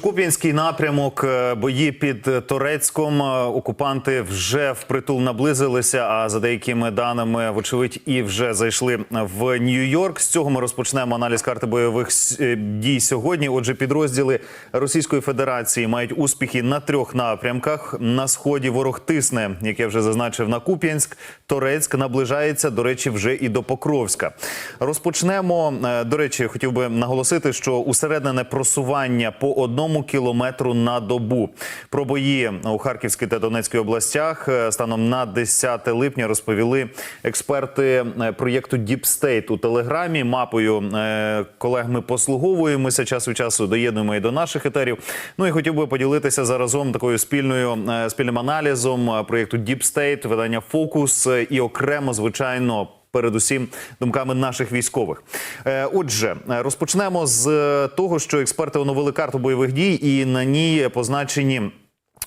Куп'янський напрямок, е, бої під Торецьком. Е, Окупанти вже впритул наблизилися. А за деякими даними, вочевидь, і вже зайшли в Нью-Йорк. З цього ми розпочнемо аналіз карти бойових е, дій сьогодні. Отже, підрозділи Російської Федерації мають успіхи на трьох напрямках. На сході ворог тисне, як я вже зазначив, на Куп'янськ. Торецьк наближається, до речі, вже і до Покровська. Розпочнемо. До речі, хотів би наголосити, що усереднене просування по одному кілометру на добу. Про бої у Харківській та Донецькій областях е, станом на 10 липня розповіли експерти е, проєкту State у телеграмі. Мапою е, колег ми послуговуємося час від часу. Доєднуємо і до наших етерів. Ну і хотів би поділитися заразом такою спільною спільним аналізом проєкту State, видання Фокус і окремо, звичайно. Передусім думками наших військових. Е, Отже, розпочнемо з того, що експерти оновили карту бойових дій, і на ній позначені.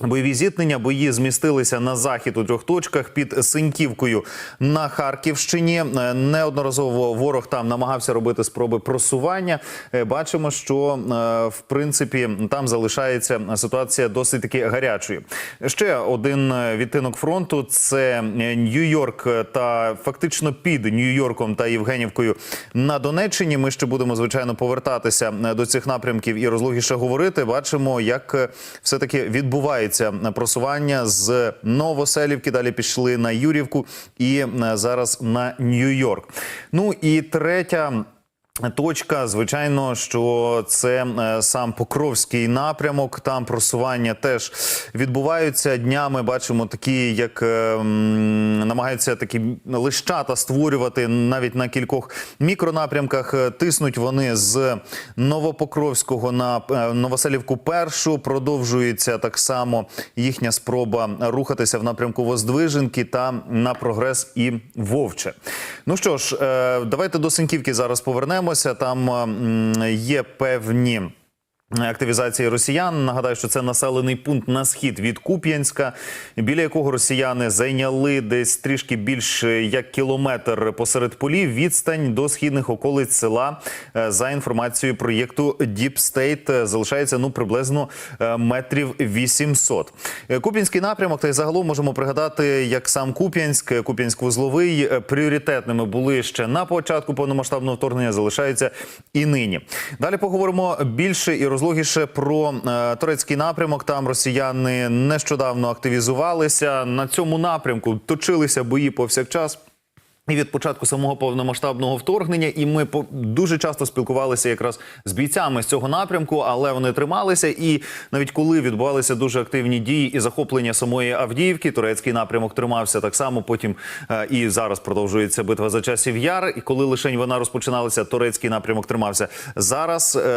Бойові зіткнення бої змістилися на захід у трьох точках під Синьківкою на Харківщині. Е, Неодноразово ворог там намагався робити спроби просування. Е, Бачимо, що е, в принципі там залишається ситуація досить таки гарячою. Ще один відтинок фронту це Нью-Йорк та фактично під Нью-Йорком та Євгенівкою на Донеччині. Ми ще будемо звичайно повертатися до цих напрямків і розлогіше говорити. Бачимо, як все таки відбувається просування з Новоселівки. Далі пішли на Юрівку і е, зараз на Нью-Йорк. Ну і третя. Точка, звичайно, що це е, сам Покровський напрямок. Там просування теж відбуваються днями. Бачимо такі, як е, намагаються такі лищата створювати навіть на кількох мікронапрямках. Е, Тиснуть вони з Новопокровського на Новоселівку. Першу продовжується так само їхня спроба рухатися в напрямку Воздвиженки та на прогрес і Вовче. Ну що ж, давайте до Синьківки зараз повернемося. Там є певні. Активізації росіян нагадаю, що це населений пункт на схід від Куп'янська, біля якого росіяни зайняли десь трішки більше як кілометр посеред полів. Відстань до східних околиць села е, за інформацією проєкту Deep State е, залишається ну приблизно е, метрів 800. Е, Куп'янський напрямок, та й загалом можемо пригадати, як сам Куп'янськ, Куп'янськ-Вузловий пріоритетними були ще на початку повномасштабного вторгнення, залишаються і нині. Далі поговоримо більше і розлогіше про е, турецький напрямок. Там росіяни нещодавно активізувалися на цьому напрямку. Точилися бої повсякчас. І від початку самого повномасштабного вторгнення, і ми по дуже часто спілкувалися якраз з бійцями з цього напрямку, але вони трималися. І навіть коли відбувалися дуже активні дії і захоплення самої Авдіївки, турецький напрямок тримався так само. Потім е, і зараз продовжується битва за часів яр. І коли лишень вона розпочиналася, турецький напрямок тримався. Зараз е,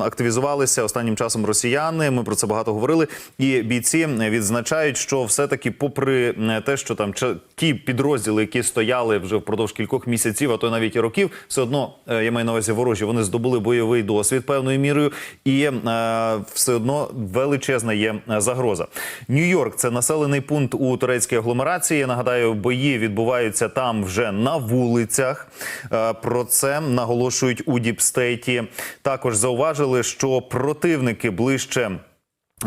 активізувалися останнім часом росіяни. Ми про це багато говорили. І бійці відзначають, що все таки, попри е, те, що там ті підрозділи, які стояли вже впродовж кількох місяців, а то навіть і років, все одно е, я маю на увазі ворожі. Вони здобули бойовий досвід певною мірою, і е, все одно величезна є е, загроза. Нью-Йорк це населений пункт у турецькій агломерації. Нагадаю, бої відбуваються там вже на вулицях. Про це наголошують у Діпстейті. Також зауважили, що противники ближче.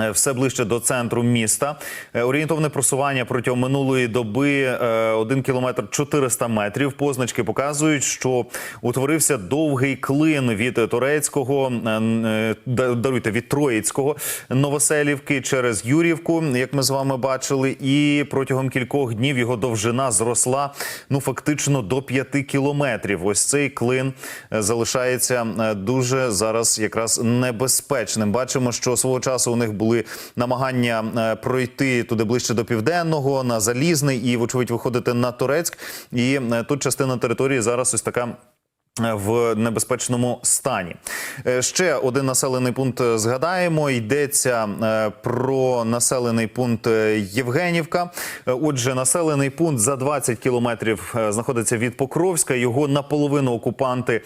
Е, Все ближче до центру міста. Е, Орієнтовне просування протягом минулої доби е, 1 кілометр 400 метрів. Позначки показують, що утворився довгий клин від турецького е, е, даруйте від Троїцького Новоселівки через Юрівку, як ми з вами бачили, і протягом кількох днів його довжина зросла ну фактично до 5 кілометрів. Ось цей клин е, залишається е, дуже зараз якраз небезпечним. Бачимо, що свого часу у них були намагання е, пройти туди ближче до південного на залізний і, вочевидь, виходити на Турецьк. І е, тут частина території зараз ось така. В небезпечному стані Е, ще один населений пункт е, згадаємо. Йдеться е, про населений пункт Євгенівка. Отже, населений пункт за 20 кілометрів знаходиться від Покровська. Його наполовину окупанти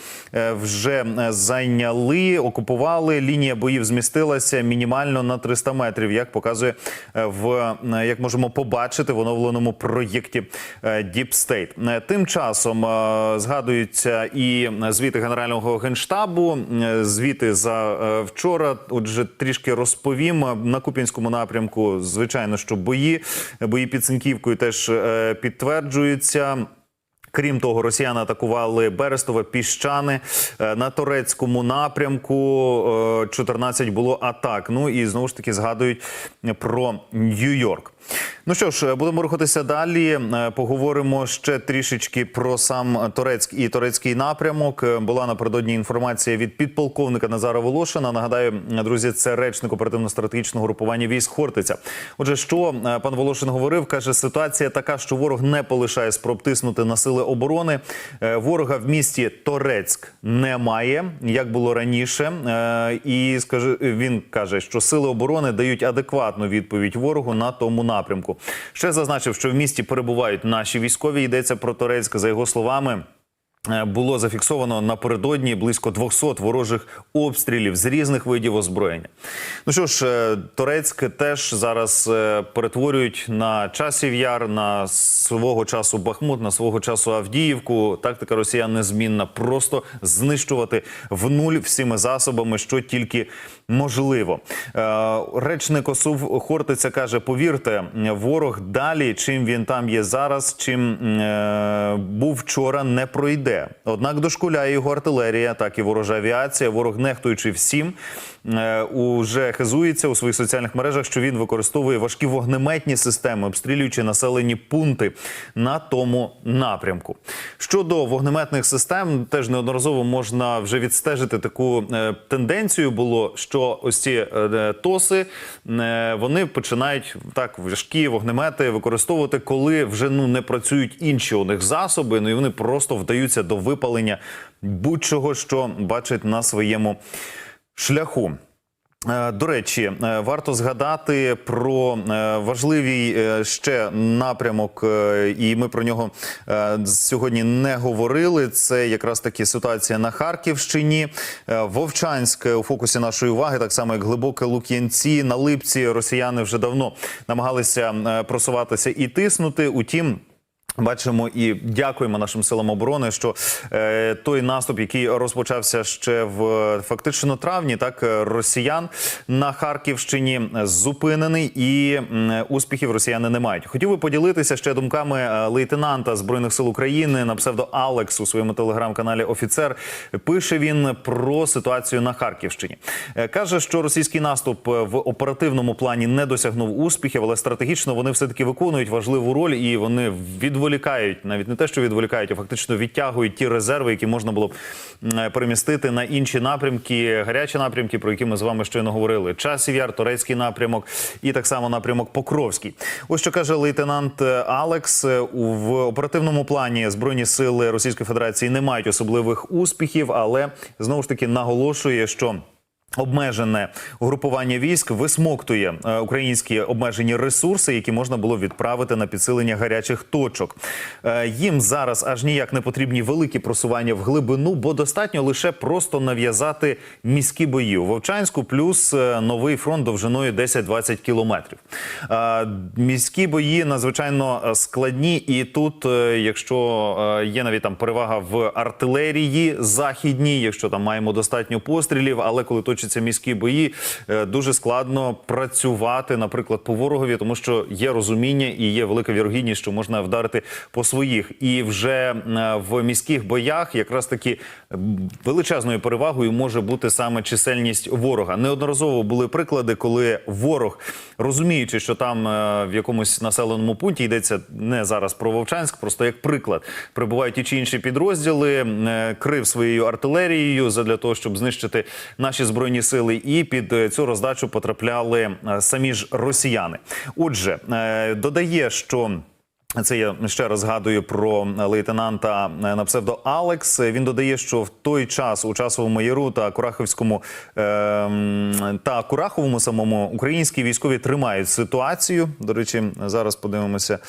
вже зайняли, окупували. Лінія боїв змістилася мінімально на 300 метрів. Як показує в як можемо побачити в оновленому проєкті. Е, Тим часом згадуються і і звіти генерального генштабу. Е, Звіти за е, вчора. Отже, трішки розповім на Куп'янському напрямку. Звичайно, що бої, бої під Синківкою теж е, підтверджуються. Крім того, росіяни атакували Берестове, Піщани Е, на турецькому напрямку. е, 14 було атак. Ну і знову ж таки згадують про Нью-Йорк. Ну що ж, будемо рухатися далі. Е, Поговоримо ще трішечки про сам Турецьк і турецький напрямок. Е, Була напередодні інформація від підполковника Назара Волошина. Нагадаю, друзі, це речник оперативно-стратегічного групування військ Хортиця. Отже, що е, пан Волошин говорив, каже, ситуація така, що ворог не полишає спроб тиснути на сили оборони. Ворога в місті Торецьк немає, як було раніше. І скаже, він каже, що сили оборони дають адекватну відповідь ворогу на тому напрямку. Ще зазначив, що в місті перебувають наші військові. Йдеться про Торецьк. За його словами. Е, Було зафіксовано напередодні близько 200 ворожих обстрілів з різних видів озброєння. Ну що ж, е, Торецьк теж зараз е, перетворюють на часів яр, на свого часу Бахмут, на свого часу Авдіївку. Тактика росіян незмінна. Просто знищувати в нуль всіми засобами, що тільки можливо. Речник ОСУВ Хортиця каже: повірте, ворог далі, чим він там є зараз, чим був вчора, не пройде. Однак дошкуляє його артилерія, так і ворожа авіація. Ворог, нехтуючи всім, е, уже хизується у своїх соціальних мережах, що він використовує важкі вогнеметні системи, обстрілюючи населені пункти на тому напрямку. Щодо вогнеметних систем, теж неодноразово можна вже відстежити таку е, тенденцію. Було що ось ці е, тоси вони починають так важкі вогнемети використовувати, коли вже ну не працюють інші у них засоби. Ну і вони просто вдаються до випалення будь-чого, що бачать на своєму шляху. Е, До речі, е, варто згадати про е, важливий ще напрямок, і ми про нього сьогодні не говорили. Це якраз таки ситуація на Харківщині. Вовчанськ у фокусі нашої уваги, так само як глибоке Лук'янці, на Липці. Росіяни вже давно намагалися просуватися і тиснути. Утім. Бачимо і дякуємо нашим силам оборони, що е, той наступ, який розпочався ще в е, фактично травні, так е, росіян на Харківщині е, зупинений, і м, успіхів росіяни не мають. Хотів би поділитися ще думками е, лейтенанта збройних сил України на псевдо Алекс у своєму телеграм-каналі. Офіцер пише він про ситуацію на Харківщині. Е, каже, що російський наступ е, в оперативному плані не досягнув успіхів, але стратегічно вони все таки виконують важливу роль і вони відволікають навіть не те, що відволікають, а фактично відтягують ті резерви, які можна було б перемістити на інші напрямки, гарячі напрямки, про які ми з вами щойно говорили. Часів яр, турецький напрямок і так само напрямок Покровський. Ось що каже лейтенант е, Алекс е, в оперативному плані збройні сили Російської Федерації не мають особливих успіхів, але знову ж таки наголошує, що. Обмежене угрупування військ висмоктує е, українські обмежені ресурси, які можна було відправити на підсилення гарячих точок. Е, їм зараз аж ніяк не потрібні великі просування в глибину, бо достатньо лише просто нав'язати міські бої у Вовчанську, плюс е, новий фронт довжиною 10-20 кілометрів. Міські бої надзвичайно складні, і тут, якщо є навіть там перевага в артилерії західній, якщо там маємо достатньо пострілів, але коли точаться міські бої, е, дуже складно працювати, наприклад, по ворогові, тому що є розуміння і є велика вірогідність, що можна вдарити по своїх. І вже е, в міських боях якраз таки величезною перевагою може бути саме чисельність ворога. Неодноразово були приклади, коли ворог, розуміючи, що там е, в якомусь населеному пункті йдеться не зараз про Вовчанськ, просто як приклад, прибувають ті чи інші підрозділи, крив своєю артилерією задля того, щоб знищити наші збройні сили, і під е, цю роздачу потрапляли е, самі ж росіяни. Отже, е, додає, що. Це я ще раз згадую про лейтенанта е, на псевдо Алекс. Він додає, що в той час у часовому яру та Курахівському ем, та Кураховому самому українські військові тримають ситуацію. До речі, зараз подивимося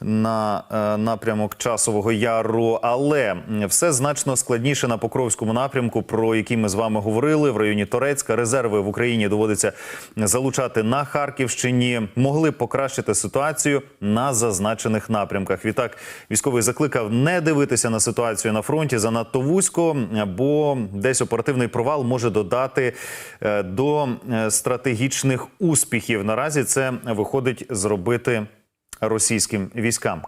на е, напрямок часового яру, але все значно складніше на Покровському напрямку, про який ми з вами говорили в районі Торецька. Резерви в Україні доводиться залучати на Харківщині. Могли покращити ситуацію на зазначених напрямках. Відтак військовий закликав не дивитися на ситуацію на фронті занадто вузько, бо десь оперативний провал може додати е, до е, стратегічних успіхів. Наразі це виходить зробити російським військам.